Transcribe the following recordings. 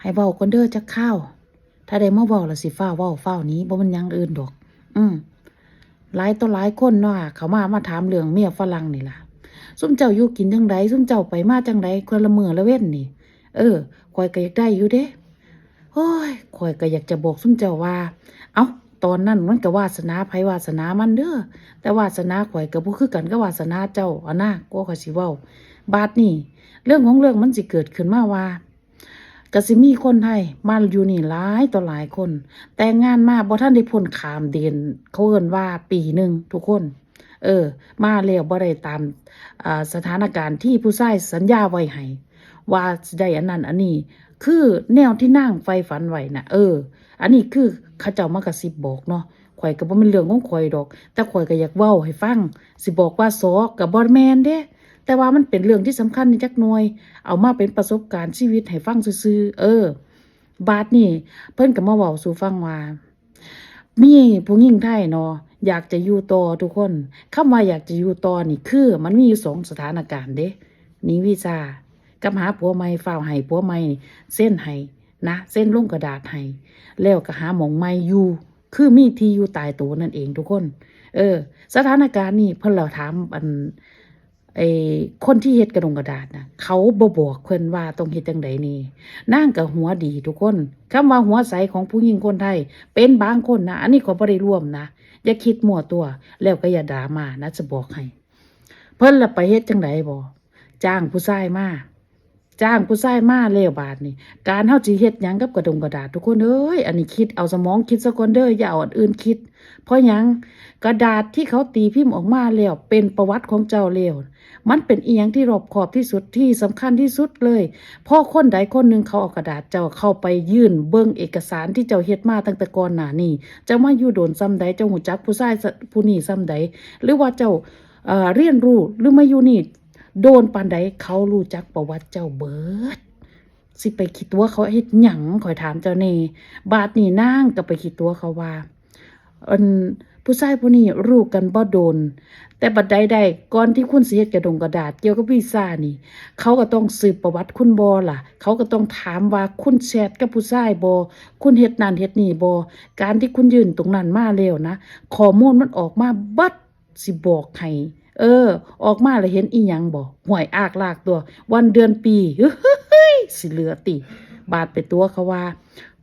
ให้เว้าก่อนเด้อจักข้าว ถ้าได้มาเว้าละสิฟ้าวเว้าฟ้านี้บ่มันยังอื่นดอก อืมหลายต่อหลายคนเนาะเขามามาถามเรื่องเมียฝรั่งนี่ล่ะซุมเจ้าอยู่กินจังไดซุมเจ้าไปมาจังไดคนละมื้อละเว้นนี่ เออข่อยก็อยากได้อยู่เด้โอ้ยข่อยก็อยากจะบอกซุมเจ้าว่า เอ้าตอนนั้นมันก็วาสนาไผวาสนามันเด้อแต่วาสนาข่อยก็บ่คือกันกับวาสนาเจ้าอะนะก็ข่อยสิเว้าบาดนี้เรื่องของเรื่องมันสิเกิดขึ้นมาว่า ก็สิมีคนไทยมาอยู่นี่หลายต่อหลายคน แต่งงานมาบ่ทันได้พ้นขามเดือนเขาเอิ้นว่าปีหนึ่งทุกคน เออ มาแล้วบ่ได้ตามสถานการณ์ที่ผู้ชายสัญญาไว้ให้ว่าสิได้อันนั้นอันนี้คือแนวที่นางไฟฝันไว้น่ะเออ อันนี้คือเขาเจ้ามากระซิบบอกเนาะข่อยก็บ่แม่นเรื่องของข่อยดอก แต่ข่อยก็อยากเว้าให้ฟัง สิบอกว่าซอกับบ่แมนเด้ แต่ว่ามันเป็นเรื่องที่สำคัญในจักหน่อยเอามาเป็นประสบการณ์ชีวิตให้ฟังซื่อๆเออ บาดนี่ เพิ่นก็มาเว้าสู่ฟังว่า มีผู้หญิงไทยเนาะอยากจะอยู่ต่อทุกคนคำว่าอยากจะอยู่ต่อนี่คือ มันมีอยู่สองสถานการณ์เด้นีวีซ่ากับหาผัวใหม่ฝ้าวให้ผัวใหม่เส้นให้นะเส้นลงกระดาษให้แล้วก็หาหมองใหม่อยู่คือมีที่อยู่ตายตัวนั่นเองทุกคน เออ สถานการณ์นี่เพิ่นเราถามอัน ไอ้คนที่เฮ็ดกระดงกระดาษนะเขาบ่บอกเพิ่นว่าต้องเฮ็ดจังไดนี่นางก็หัวดีทุกคนคำว่าหัวใสของผู้หญิงคนไทย เป็นบางคนนะอันนี้ขอบ่ได้ร่วมนะอย่าคิดมั่วตัว แล้วก็อย่าด่ามานะจะบอกให้ เพิ่นละไปเฮ็ดจังไดบ่จ้างผู้ชายมา จ้างผู้ชายมาแล้วบาดนี่การเฮาสิเฮ็ดหยังกับกระดงกระดาษทุกคนเอ้ยอันนี้คิดเอาสมองคิดซะก่อนเด้ออย่าเอาอันอื่นคิด เพราะหยังกระดาษที่เขาตีพิมพ์ออกมาแล้วเป็นประวัติของเจ้าแล้วมันเป็นอีหยังที่รอบขอบที่สุดที่สำคัญที่สุดเลยพอคนใดคนหนึ่งเขาเอากระดาษเจ้าเข้าไปยื่นเบิ่งเอกสารที่เจ้าเฮ็ดมาตั้งแต่ก่อนหน้านี้เจ้ามาอยู่โดนซ้ำใดเจ้าหูจักผู้ชายผู้นี้ซ้ำใดหรือว่าเจ้าเอ่อเรียนรู้หรือมาอยู่นี่ โดนปานใดเขารู้จักประวัติเจ้าเบิด สิไปคิดตัวเขาเฮ็ดหยังขอยถามเจ้าเน่บาดนี่นางก็ไปคิดตัวเขาว่าอันผู้ชายผู้นี้รู้กันบ่โดน แต่บัดใดใดก่อนที่คุณสิเฮ็ดกระดงกระดาษเกี่ยวกับวีซ่านี่ เขาก็ต้องสืบประวัติคุณบ่ล่ะ เขาก็ต้องถามว่าคุณแชทกับผู้ชายบ่คุณเฮ็ดนั่นเฮ็ดนี่บ่การที่คุณยืนตรงนั้นมาแล้วนะข้อมูลมันออกมาบัดสิบอกให้ เออ ออกมาแล้วเห็นอีหยังบ่ห่วยอากลากตัว วันเดือนปีเฮ้ยสิเหลือติ บาดไปตัวเขาว่า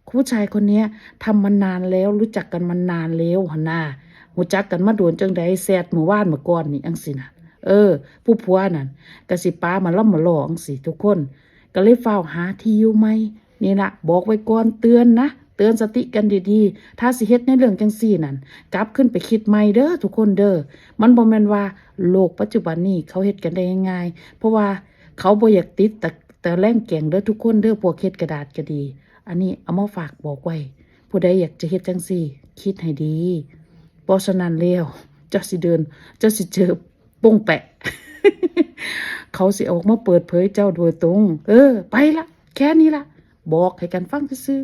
ผู้ชายคนเนี้ยทำมานานแล้วรู้จักกันมานานแล้วหนนาหูจักกันมาโดนจังใดแซดเมื่อวานเมื่อก่อนนี่อังสินะเออ ผู้ผัวนั่นกะสิป้ามาล่ำมาหลออังสิทุกคน ก็เลยเฝ้าหาที่อยู่ไหมนี่ละบอกไว้ก่อนเตือนนะ เตือนสติกันดีๆ ถ้าสิเฮ็ดในเรื่องจังซี่นั่นกลับขึ้นไปคิดใหม่เด้อทุกคนเด้อ มันบ่แม่นว่าโลกปัจจุบันนี้เขาเฮ็ดกันได้ง่ายๆ เพราะว่าเขาบ่อยากติดแต่แต่แรงแก่งเด้อทุกคนเด้อพวกเฮ็ดกระดาษก็ดี อันนี้เอามาฝากบอกไว้ ผู้ใดอยากจะเฮ็ดจังซี่ คิดให้ดีเพราะฉะนั้นแล้วเจ้าสิเดินเจ้าสิเจอโป้งแปะ เขาสิออกมาเปิดเผยเจ้าโดยตรง เออ ไปละแค่นี้ละบอกให้กันฟังซื่อ